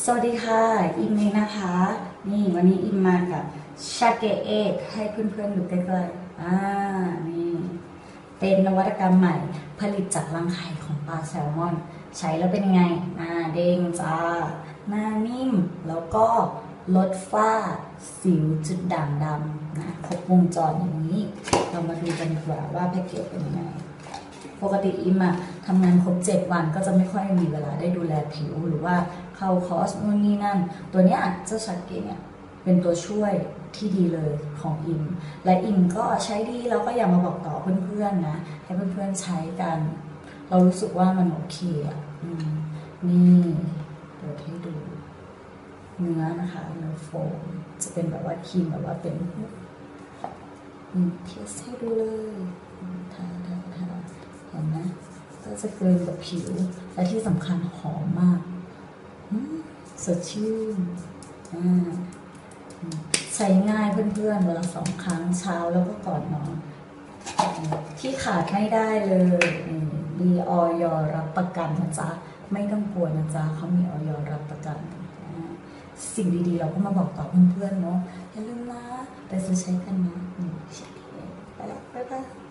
สวัสดีค่ะ อิมเองนะคะ นี่วันนี้อิมมากับชาเกเอกให้เพื่อนๆดูใกล้ๆอ่านี่เป็นนวัตกรรมใหม่ผลิตจากรังไข่ของปลาแซลมอน ใช้แล้วเป็นยังไงหน้าเด้งจ้าหน้านิ่มแล้วก็ลดฝ้าสิวจุดด่างดำนะครบวงจรอย่างนี้ เรามาดูกันดีกว่าว่าแพ็กเกจเป็นยังไง ปกติอิมอะทำงานครบ 7 วันก็จะไม่ค่อยมีเวลาได้ดูแลผิวหรือว่าเข้าคอร์สนู่นนี่นั่น ตัวเนี้ยเจ้าชัดเกเนี่ยเป็นตัวช่วยที่ดีเลยของอิม และอิมก็ใช้ดีแล้วก็อยากมาบอกต่อเพื่อนๆนะ ให้เพื่อนๆใช้กัน เรารู้สึกว่ามันโอเคอะอืมนี่เดี๋ยวให้ดู เนื้อนะคะเนื้อโฟมจะเป็นแบบว่าครีมแบบว่าเป็นอืมเทสให้ดูเลย ก็จะเกินกับผิว และที่สำคัญหอมมากสดชื่นใช้ง่ายเพื่อนๆเวลาสองครั้งเช้าแล้วก็ก่อนนอน ที่ขาดไม่ได้เลยดีออยรับประกันนะจ๊ะ ไม่ต้องกลัวนะจ๊ะเขามีออยรับประกัน สิ่งดีๆ เราก็มาบอกต่อเพื่อนๆเนาะอย่าลืมนะไปซื้อใช้กันนะไปแล้วบ๊ายบาย